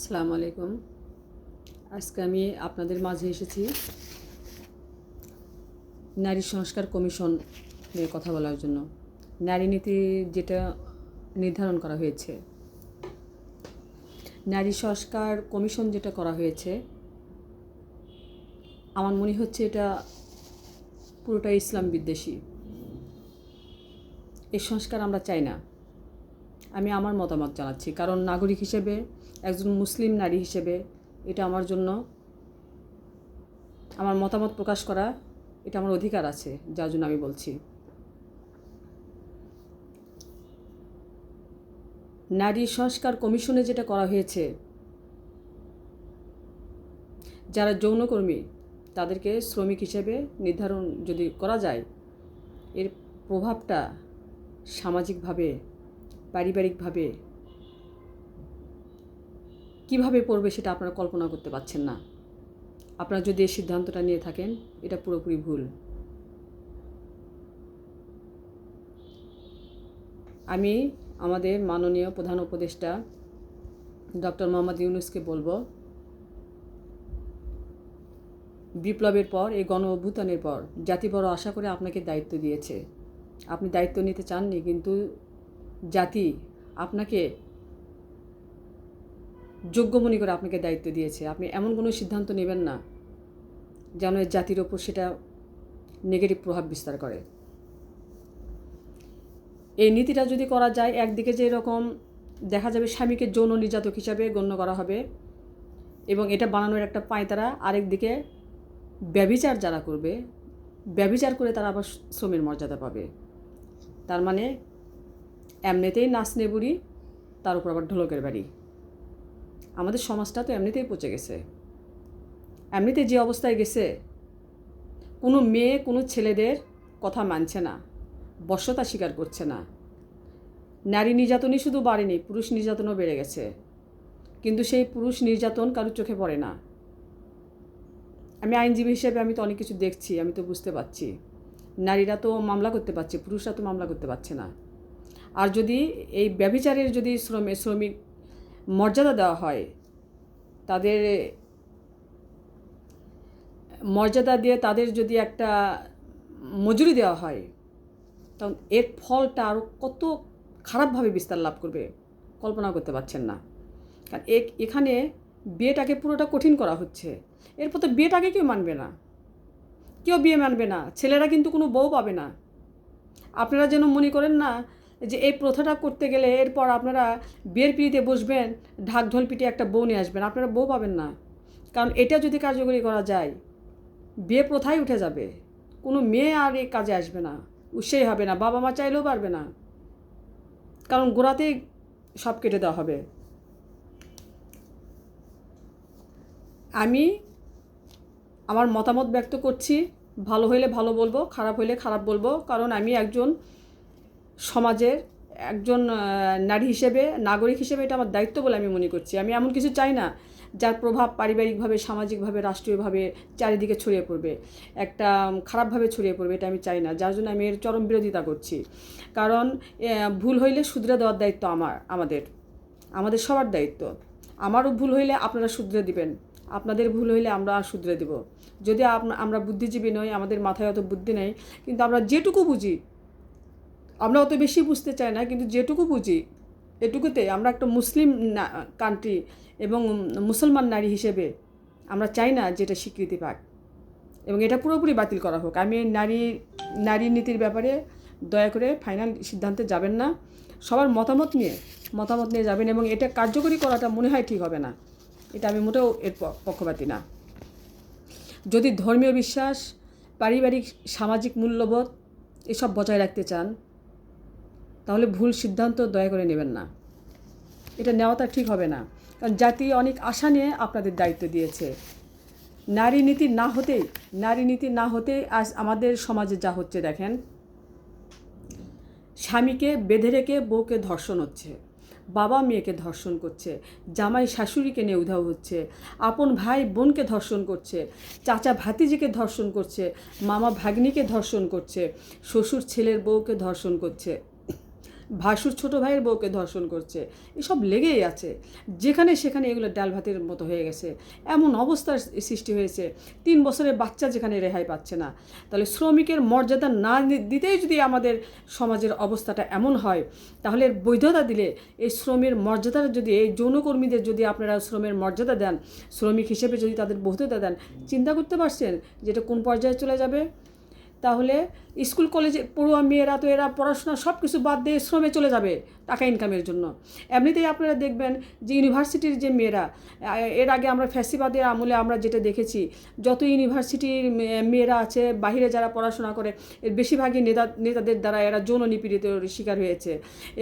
আসসালামু আলাইকুম। আজকে আমি আপনাদের মাঝে এসেছি নারী সংস্কার কমিশন নিয়ে কথা বলার জন্য। নারী নীতি যেটা নির্ধারণ করা হয়েছে। নারী সংস্কার কমিশন যেটা করা হয়েছে, আমার মনে হচ্ছে এটা পুরোটা ইসলাম বিদ্বেষী। এই সংস্কার আমরা চাই না। আমি আমার মতামত জানাচ্ছি। কারণ নাগরিক হিসেবে একজন মুসলিম নারী হিসেবে এটা আমার জন্য, আমার মতামত প্রকাশ করা, এটা আমার অধিকার আছে, যার জন্য আমি বলছি। নারী সংস্কার কমিশনে যেটা করা হয়েছে, যারা যৌনকর্মী, তাদেরকে শ্রমিক হিসেবে নির্ধারণ যদি করা যায়, এর প্রভাবটা সামাজিকভাবে, পারিবারিকভাবে কীভাবে পড়বে সেটা আপনারা কল্পনা করতে পারছেন না। আপনারা যদি এই সিদ্ধান্তটা নিয়ে থাকেন, এটা পুরোপুরি ভুল। আমি আমাদের মাননীয় প্রধান উপদেষ্টা ডক্টর মোহাম্মদ ইউনুসকে বলব, বিপ্লবের পর, এই গণ অভ্যুত্থানের পর, জাতি বড় আশা করে আপনাকে দায়িত্ব দিয়েছে। আপনি দায়িত্ব নিতে চাননি, কিন্তু জাতি আপনাকে যোগ্য মনে করে আপনাকে দায়িত্ব দিয়েছে। আপনি এমন কোনো সিদ্ধান্ত নেবেন না যেন জাতির ওপর সেটা নেগেটিভ প্রভাব বিস্তার করে। এই নীতিটা যদি করা যায়, একদিকে যে এরকম দেখা যাবে স্বামীকে যৌন নির্যাতক হিসাবে গণ্য করা হবে এবং এটা বানানোর একটা পাঁয়তারা আরেকদিকে ব্যবিচার যারা করবে, ব্যবিচার করে তারা আবার শ্রমের মর্যাদা পাবে। তার মানে এমনিতেই নাচনে বুড়ি তার উপর আবার ঢোলকের বাড়ি। আমাদের সমাজটা তো এমনিতেই পচে গেছে। এমনিতে যে অবস্থায় গেছে, কোনো মেয়ে, কোনো ছেলেদের কথা মানছে না বশ্যতা স্বীকার করছে না। নারী নির্যাতনই শুধু বাড়েনি, পুরুষ নির্যাতনও বেড়ে গেছে। কিন্তু সেই পুরুষ নির্যাতন কারোর চোখে পড়ে না। আমি আইনজীবী হিসেবে আমি তো অনেক কিছু দেখছি, আমি তো বুঝতে পারছি। নারীরা তো মামলা করতে পারছে, পুরুষরা তো মামলা করতে পারছে না। আর যদি এই ব্যবিচারের যদি শ্রমে, শ্রমিক মর্যাদা দেওয়া হয়। তাদের, মর্যাদা দিয়ে তাদের যদি একটা মজুরি দেওয়া হয়, তখন এর ফলটা আরও কত খারাপভাবে বিস্তার লাভ করবে কল্পনা করতে পারছেন না। কারণ এক এখানে বিয়েটাকে পুরোটা কঠিন করা হচ্ছে। এরপর তো বিয়েটাকে কেউ মানবে না। কেউ বিয়ে মানবে না। ছেলেরা কিন্তু কোনো বউ পাবে না। আপনারা যেন মনে করেন না যে এই প্রথাটা করতে গেলে এরপর আপনারা বিয়ের পিড়িতে বসবেন ঢাক ঢোল পিটে একটা বউ নিয়ে আসবেন। আপনারা বউ পাবেন না। কারণ এটা যদি কার্যকরী করা যায়, বিয়ে প্রথাই উঠে যাবে। কোনো মেয়ে আর এই কাজে আসবে না। উৎসাহী হবে না। বাবা মা চাইলেও পারবে না। কারণ গোড়াতেই সব কেটে দেওয়া হবে। আমি আমার মতামত ব্যক্ত করছি। ভালো হইলে ভালো বলব, খারাপ হইলে খারাপ বলব। কারণ আমি একজন সমাজের একজন নারী হিসেবে, নাগরিক হিসেবে এটা আমার দায়িত্ব বলে আমি মনে করছি। আমি এমন কিছু চাই না যার প্রভাব পারিবারিকভাবে, সামাজিকভাবে, রাষ্ট্রীয়ভাবে চারিদিকে ছড়িয়ে পড়বে। একটা খারাপভাবে ছড়িয়ে পড়বে এটা আমি চাই না। যার জন্য আমি এর চরম বিরোধিতা করছি। কারণ ভুল হইলে শুধরে দেওয়ার দায়িত্ব আমার, আমাদের। আমাদের সবার দায়িত্ব। আমারও ভুল হইলে আপনারা শুধরে দিবেন। আপনাদের ভুল হইলে আমরা আর শুধরে দেব। যদি আমরা বুদ্ধিজীবী নই, আমাদের মাথায় অত বুদ্ধি নেই, কিন্তু আমরা যেটুকু বুঝি আমরা অত বেশি বুঝতে চাই না, কিন্তু যেটুকু বুঝি, এটুকুতে আমরা একটা মুসলিম কান্ট্রি এবং মুসলমান নারী হিসেবে আমরা চাই না যেটা স্বীকৃতি পাক। এবং এটা পুরোপুরি বাতিল করা হোক। আমি নারী নারী নীতির ব্যাপারে দয়া করে ফাইনাল সিদ্ধান্তে যাবেন না। সবার মতামত নিয়ে মতামত নিয়ে যাবেন এবং এটা কার্যকরী করাটা মনে হয় ঠিক হবে না। এটা আমি মোটেও এর পক্ষপাতি না। যদি ধর্মীয় বিশ্বাস, পারিবারিক, সামাজিক মূল্যবোধ এসব বজায় রাখতে চান তাহলে ভুল সিদ্ধান্ত দয়া করে নেবেন না। এটা নেওয়াটা ঠিক হবে না। কারণ জাতি অনেক আশা নিয়ে আপনাদের দায়িত্ব দিয়েছে। নারী নীতি না হতেই, নারী নীতি না হতেই আজ আমাদের সমাজে যা হচ্ছে দেখেন। স্বামীকে বেঁধে রেখে বউকে ধর্ষণ হচ্ছে, বাবা মেয়েকে ধর্ষণ করছে, জামাই শাশুড়িকে নিয়ে উধাও হচ্ছে, আপন ভাই বোনকে ধর্ষণ করছে, চাচা ভাতিজিকে ধর্ষণ করছে, মামা ভাগ্নিকে ধর্ষণ করছে, শ্বশুর ছেলের বউকে ধর্ষণ করছে। ভাসুর ছোট ভাইয়ের বউকে ধর্ষণ করছে। এসব লেগেই আছে। যেখানে সেখানে এগুলো ডাল ভাতের মতো হয়ে গেছে। এমন অবস্থার সৃষ্টি হয়েছে। তিন বছরের বাচ্চা যেখানে রেহাই পাচ্ছে না। তাহলে শ্রমিকের মর্যাদা না দিতেই যদি আমাদের সমাজের অবস্থাটা এমন হয়, তাহলে বৈধতা দিলে এই শ্রমের মর্যাদার যদি, এই যৌনকর্মীদের যদি আপনারা শ্রমের মর্যাদা দেন, শ্রমিক হিসেবে যদি তাদের বৈধতা দেন, চিন্তা করতে পারছেন যেটা কোন পর্যায়ে চলে যাবে? তাহলে স্কুল, কলেজে পড়ুয়া মেয়েরা তো এরা পড়াশোনা সব কিছু বাদ দিয়ে শ্রমে চলে যাবে টাকা ইনকামের জন্য। এমনিতেই আপনারা দেখবেন যে ইউনিভার্সিটির যে মেয়েরা এর আগে আমরা ফ্যাসিবাদের আমলে আমরা যেটা দেখেছি, যত ইউনিভার্সিটির মেয়েরা আছে বাইরে যারা পড়াশোনা করে, এর বেশিরভাগই নেতা, নেতাদের দ্বারা এরা যৌন নিপীড়িতের শিকার হয়েছে।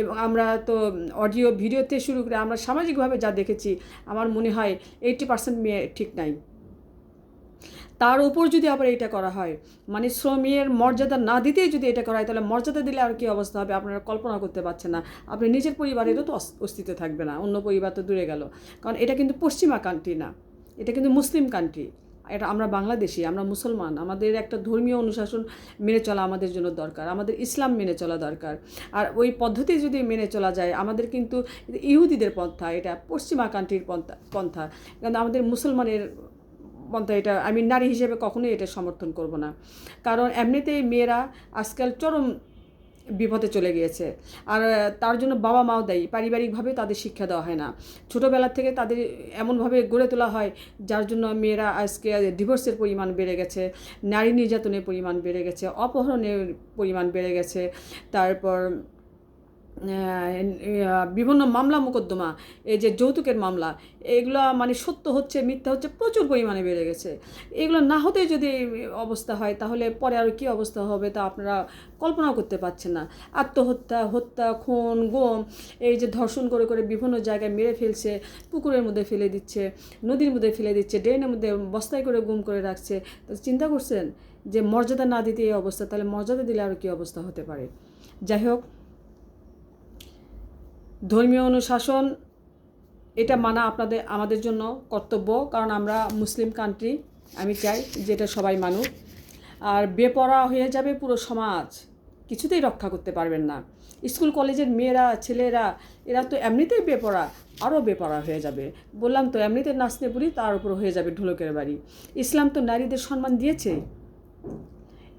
এবং আমরা তো অডিও ভিডিওতে শুরু করে আমরা সামাজিকভাবে যা দেখেছি, আমার মনে হয় এইটি পার্সেন্ট মেয়ে ঠিক নাই। তার উপর যদি আবার এটা করা হয় মানে শ্রমের মর্যাদা না দিতেই যদি এটা করা হয়, তাহলে মর্যাদা দিলে আর কি অবস্থা হবে? আপনারা কল্পনা করতে পারছেন না। আপনি নিজের পরিবারেরও তো অস- অস্তিত্ব থাকবে না, অন্য পরিবার তো দূরে গেল। কারণ এটা কিন্তু পশ্চিমা কান্ট্রি না, এটা কিন্তু মুসলিম কান্ট্রি এটা আমরা বাংলাদেশি, আমরা মুসলমান, আমাদের একটা ধর্মীয় অনুশাসন মেনে চলা আমাদের জন্য দরকার, আমাদের ইসলাম মেনে চলা দরকার। আর ওই পদ্ধতি যদি মেনে চলা যায়, আমাদের কিন্তু ইহুদিদের পন্থা, এটা পশ্চিমা কান্ট্রির পন্থা পন্থা। কারণ আমাদের মুসলমানের পন্থা এটা আমি নারী হিসেবে কখনোই এটা সমর্থন করব না। কারণ এমনিতেই মেয়েরা আজকাল চরম বিপদে চলে গিয়েছে। আর তার জন্য বাবা মাও দেয়, পারিবারিকভাবে তাদের শিক্ষা দেওয়া হয় না। ছোটোবেলা থেকে তাদের এমনভাবে গড়ে তোলা হয়, যার জন্য মেয়েরা আজকে ডিভোর্সের পরিমাণ বেড়ে গেছে, নারী নির্যাতনের পরিমাণ বেড়ে গেছে, অপহরণের পরিমাণ বেড়ে গেছে, তারপর বিভিন্ন মামলা মোকদ্দমা, এই যে যৌতুকের মামলা, এগুলো মানে সত্য হচ্ছে, মিথ্যা হচ্ছে, প্রচুর পরিমাণে বেড়ে গেছে। এগুলো না হতে যদি অবস্থা হয়, তাহলে পরে আর কী অবস্থা হবে তা আপনারা কল্পনাও করতে পারছেন না। আত্মহত্যা, হত্যা, খুন, গুম, এই যে ধর্ষণ করে করে বিভিন্ন জায়গায় মেরে ফেলছে, পুকুরের মধ্যে ফেলে দিচ্ছে, নদীর মধ্যে ফেলে দিচ্ছে, ড্রেনের মধ্যে বস্তায় করে গুম করে রাখছে। তো চিন্তা করছেন? যে মর্যাদা না দিতে এই অবস্থা, তাহলে মর্যাদা দিলে আরও কী অবস্থা হতে পারে? যাই হোক ধর্মীয় অনুশাসন, এটা মানা আপনাদের, আমাদের জন্য কর্তব্য, কারণ আমরা মুসলিম কান্ট্রি আমি চাই যে এটা সবাই মানুক। আর বেপরা হয়ে যাবে পুরো সমাজ, কিছুতেই রক্ষা করতে পারবেন না। স্কুল, কলেজের মেয়েরা, ছেলেরা, এরা তো এমনিতেই বেপরা আরও বেপরা হয়ে যাবে। বললাম তো, এমনিতে নাচতে পুরি তার উপর হয়ে যাবে ঢোলকের বাড়ি। ইসলাম তো নারীদের সম্মান দিয়েছে।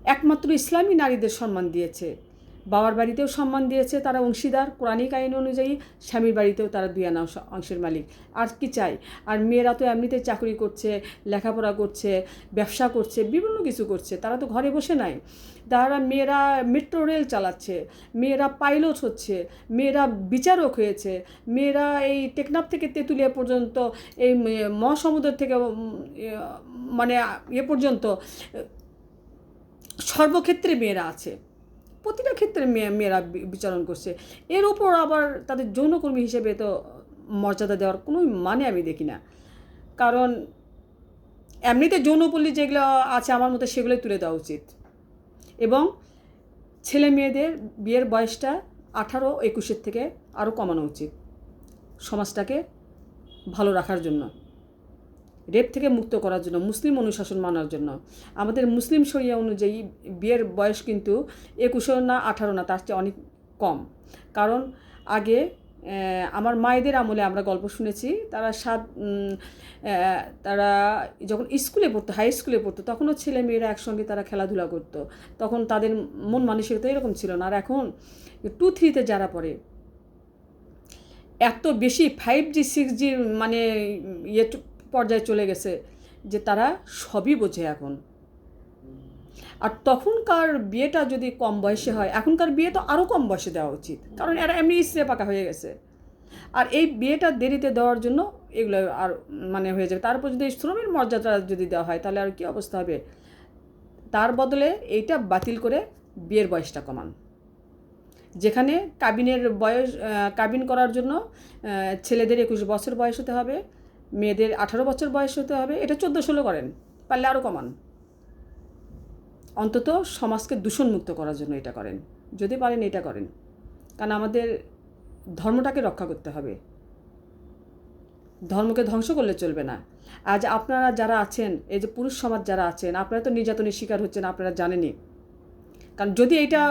একমাত্র ইসলামই নারীদের সম্মান দিয়েছে। বাবার বাড়িতেও সম্মান দিয়েছে তারা অংশীদার, কোরআনিক আইন অনুযায়ী স্বামীর বাড়িতেও তারা দুই আনা অংশের মালিক। আর কি চাই? আর মেয়েরা তো এমনিতে চাকরি করছে, লেখাপড়া করছে, ব্যবসা করছে, বিভিন্ন কিছু করছে, তারা তো ঘরে বসে নাই। তারা মেয়েরা মেট্রো রেল চালাচ্ছে, মেয়েরা পাইলট হচ্ছে, মেয়েরা বিচারক হয়েছে, মেয়েরা এই টেকনাফ থেকে তেঁতুলিয়া পর্যন্ত, এই মহাসমুদ্র থেকে মানে এ পর্যন্ত, সর্বক্ষেত্রে মেয়েরা আছে। প্রতিটা ক্ষেত্রে মেয়ে মেয়েরা বিচরণ করছে। এর উপর আবার তাদের যৌনকর্মী হিসেবে তো মর্যাদা দেওয়ার কোনো মানে আমি দেখি না। কারণ এমনিতে যৌনপল্লী যেগুলো আছে আমার মতে সেগুলোই তুলে দেওয়া উচিত। এবং ছেলে মেয়েদের বিয়ের বয়সটা আঠারো, একুশের থেকে আরও কমানো উচিত। সমাজটাকে ভালো রাখার জন্য। রেপ থেকে মুক্ত করার জন্য, মুসলিম অনুশাসন মানার জন্য। আমাদের মুসলিম শরিয়া অনুযায়ী বিয়ের বয়স কিন্তু একুশো না আঠারো না, তার চেয়ে অনেক কম। কারণ আগে আমার মায়েদের আমলে আমরা গল্প শুনেছি, তারা সাত তারা যখন স্কুলে পড়তো, হাই স্কুলে পড়তো, তখনও ছেলে মেয়েরা একসঙ্গে তারা খেলাধুলা করতো। তখন তাদের মন মানসিকতা এরকম ছিল না। আর এখন টু থ্রিতে যারা পড়ে, এত বেশি ফাইভ জি, সিক্স জি মানে ইয়ে পর্যায়ে চলে গেছে যে তারা সবই বোঝে এখন। আর তখনকার বিয়েটা যদি কম বয়সে হয়, এখনকার বিয়ে তো আরও কম বয়সে দেওয়া উচিত। কারণ এরা এমনি ইসরে পাকা হয়ে গেছে। আর এই বিয়েটা দেরিতে দেওয়ার জন্য এগুলো আর মানে হয়ে যাবে। তারপর যদি শ্রমের মর্যাদা যদি দেওয়া হয়, তাহলে আর কি অবস্থা হবে? তার বদলে এইটা বাতিল করে বিয়ের বয়সটা কমান। যেখানে কাবিনের বয়স কাবিন করার জন্য ছেলেদের একুশ বছর বয়স হতে হবে। মেয়েদের আঠারো বছর বয়স হতে হবে, এটা চোদ্দ ষোলো করেন, পারলে আরও কমান। অন্তত সমাজকে দূষণমুক্ত করার জন্য এটা করেন, যদি পারেন এটা করেন। কারণ আমাদের ধর্মটাকে রক্ষা করতে হবে। ধর্মকে ধ্বংস করলে চলবে না। আজ আপনারা যারা আছেন, এই যে পুরুষ সমাজ যারা আছেন, আপনারা তো নির্যাতনের শিকার হচ্ছেন, আপনারা জানেনই। কারণ যদি এটা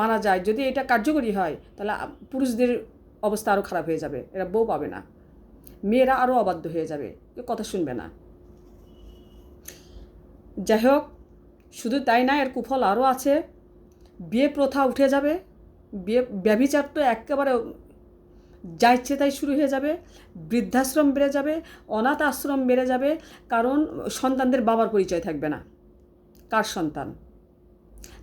মানা যায়, যদি এটা কার্যকরী হয়, তাহলে পুরুষদের অবস্থা আরও খারাপ হয়ে যাবে, এরা বউ পাবে না। মেয়েরা আরও অবাধ্য হয়ে যাবে। কথা শুনবে না। যাই হোক, শুধু তাই না, এর কুফল আরও আছে। বিয়ে প্রথা উঠে যাবে। বিয়ে, ব্যভিচার তো একেবারে যা ইচ্ছে তাই শুরু হয়ে যাবে। বৃদ্ধাশ্রম বেড়ে যাবে, অনাথ আশ্রম বেড়ে যাবে, কারণ সন্তানদের বাবার পরিচয় থাকবে না। কার সন্তান?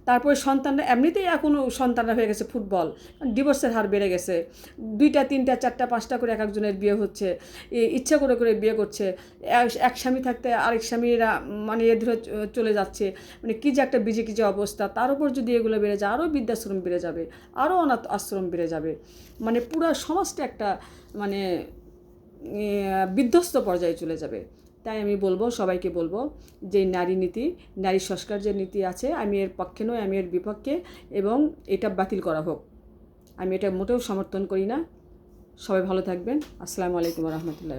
তারপরে সন্তানরা, এমনিতেই এখন সন্তানরা হয়ে গেছে ফুটবল। ডিভোর্সের হার বেড়ে গেছে। দুইটা, তিনটা, চারটা, পাঁচটা করে এক একজনের বিয়ে হচ্ছে। ইচ্ছা করে করে বিয়ে করছে। এক- স্বামী থাকতে আরেক স্বামীরা মানে এ ধরে চলে যাচ্ছে। মানে কী যে একটা বিজে কী যে অবস্থা। তার উপর যদি এগুলো বেড়ে যায়, আরও বৃদ্ধাশ্রম বেড়ে যাবে, আরও অনাথ আশ্রম বেড়ে যাবে। মানে পুরো সমাজটা একটা মানে বিধ্বস্ত পর্যায়ে চলে যাবে। তাই আমি বলব, সবাইকে বলব যে নারী নীতি, নারী সংস্কার যে নীতি আছে, আমি এর পক্ষে নয় আমি এর বিপক্ষে এবং এটা বাতিল করা হোক। আমি এটা মোটেও সমর্থন করি না। সবাই ভালো থাকবেন। আসসালামু আলাইকুম রহমতুল্লাহ